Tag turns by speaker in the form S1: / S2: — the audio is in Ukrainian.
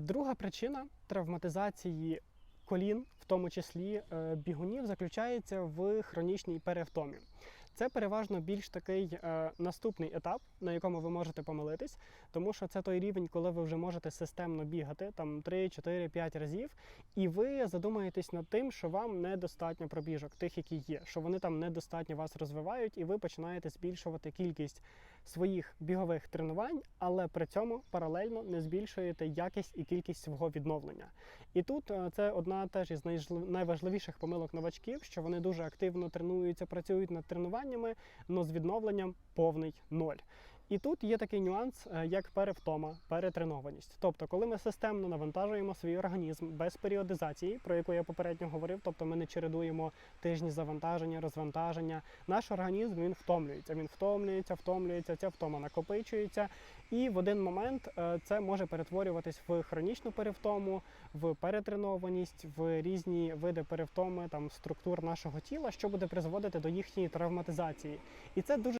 S1: Друга причина травматизації колін, в тому числі е, бігунів, заключається в хронічній перевтомі. Це переважно більш такий е, наступний етап, на якому ви можете помилитись, тому що це той рівень, коли ви вже можете системно бігати там 3, 4, 5 разів, і ви задумаєтесь над тим, що вам недостатньо пробіжок, тих, які є, що вони там недостатньо вас розвивають, і ви починаєте збільшувати кількість своїх бігових тренувань, але при цьому паралельно не збільшуєте якість і кількість свого відновлення. І тут е, це одна теж із найважливіших помилок новачків, що вони дуже активно тренуються, працюють над тренуваннями, але з відновленням повний ноль. І тут є такий нюанс, е, як перевтома, перетренованість. Тобто, коли ми системно навантажуємо свій організм без періодизації, про яку я попередньо говорив, тобто ми не чередуємо тижні завантаження, розвантаження, наш організм він втомлюється. Він втомлюється, втомлюється, ця втома накопичується, і в один момент е, це може перетворюватись в хронічну перевтому, в перетренованість, в різні види перевтоми там структур нашого тіла, що буде призводити до їхньої травматизації. І це дуже